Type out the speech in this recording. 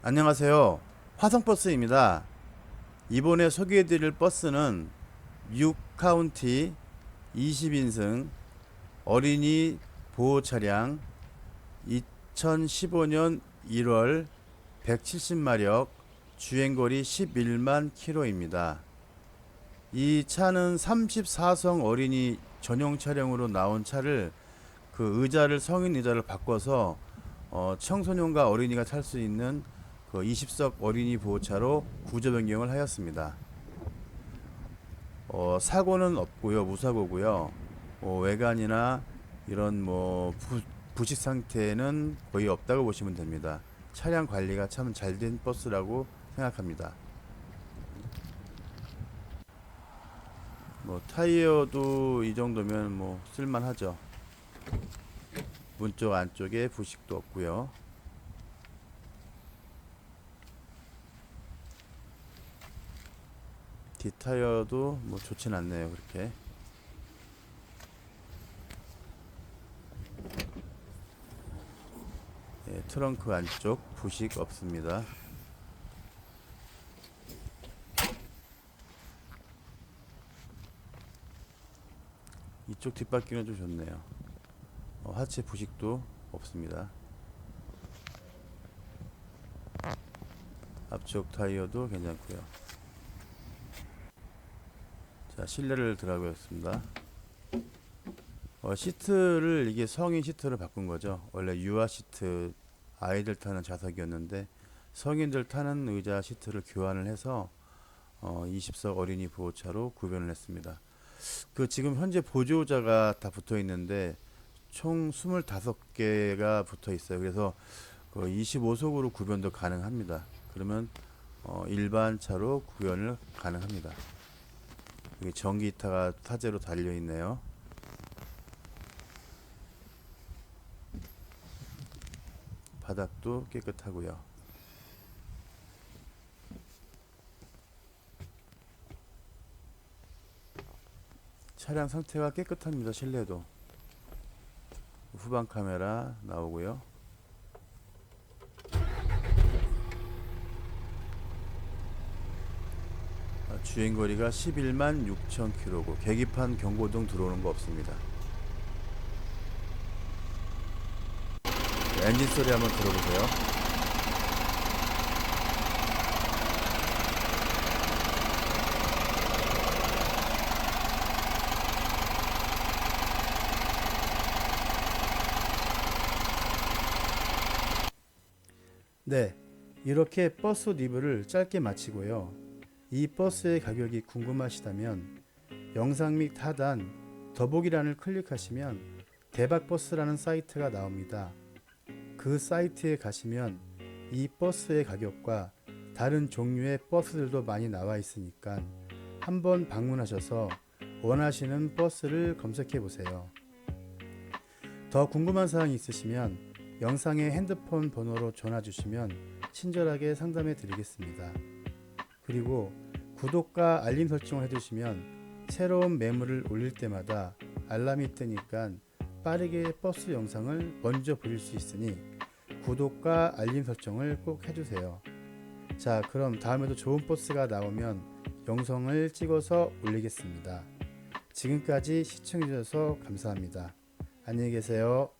안녕하세요. 화성버스입니다. 이번에 소개해드릴 버스는 6카운티 20인승 어린이 보호 차량 2015년 1월 170마력 주행거리 11만 킬로입니다. 이 차는 34성 어린이 전용 차량으로 나온 차를 그 의자를 성인 의자를 바꿔서 어, 청소년과 어린이가 탈 수 있는 그 20석 어린이 보호차로 구조 변경을 하였습니다. 어, 사고는 없고요, 무사고고요. 어, 외관이나 이런 뭐 부, 부식 상태는 거의 없다고 보시면 됩니다. 차량 관리가 참 잘 된 버스라고 생각합니다. 뭐 타이어도 이 정도면 뭐 쓸만하죠. 문쪽 안쪽에 부식도 없고요. 뒷타이어도 뭐 좋진 않네요 그렇게. 예, 트렁크 안쪽 부식 없습니다. 이쪽 뒷바퀴는 좀 좋네요. 어, 하체 부식도 없습니다. 앞쪽 타이어도 괜찮고요 자 실내를 들어가겠습니다. 어, 시트를 이게 성인 시트를 바꾼 거죠. 원래 유아 시트 아이들 타는 좌석이었는데 성인들 타는 의자 시트를 교환을 해서 어, 20석 어린이 보호차로 구변을 했습니다. 그 지금 현재 보조자가 다 붙어 있는데 총 25개가 붙어 있어요. 그래서 그 25석으로 구변도 가능합니다. 그러면 어, 일반 차로 구변을 가능합니다 여기 전기 히터가 타재로 달려 있네요. 바닥도 깨끗하고요. 차량 상태가 깨끗합니다. 실내도 후방 카메라 나오고요. 아, 주행거리가 11만 6천 킬로고 계기판 경고등 들어오는 거 없습니다. 네, 엔진 소리 한번 들어보세요. 네, 이렇게 버스 리뷰를 짧게 마치고요. 이 버스의 가격이 궁금하시다면 영상 및 하단 더보기란을 클릭하시면 대박버스라는 사이트가 나옵니다. 그 사이트에 가시면 이 버스의 가격과 다른 종류의 버스들도 많이 나와 있으니까 한번 방문하셔서 원하시는 버스를 검색해 보세요. 더 궁금한 사항이 있으시면 영상의 핸드폰 번호로 전화 주시면 친절하게 상담해 드리겠습니다. 그리고 구독과 알림 설정을 해두시면 새로운 매물을 올릴 때마다 알람이 뜨니까 빠르게 버스 영상을 먼저 보실 수 있으니 구독과 알림 설정을 꼭 해주세요. 자, 그럼 다음에도 좋은 버스가 나오면 영상을 찍어서 올리겠습니다. 지금까지 시청해주셔서 감사합니다. 안녕히 계세요.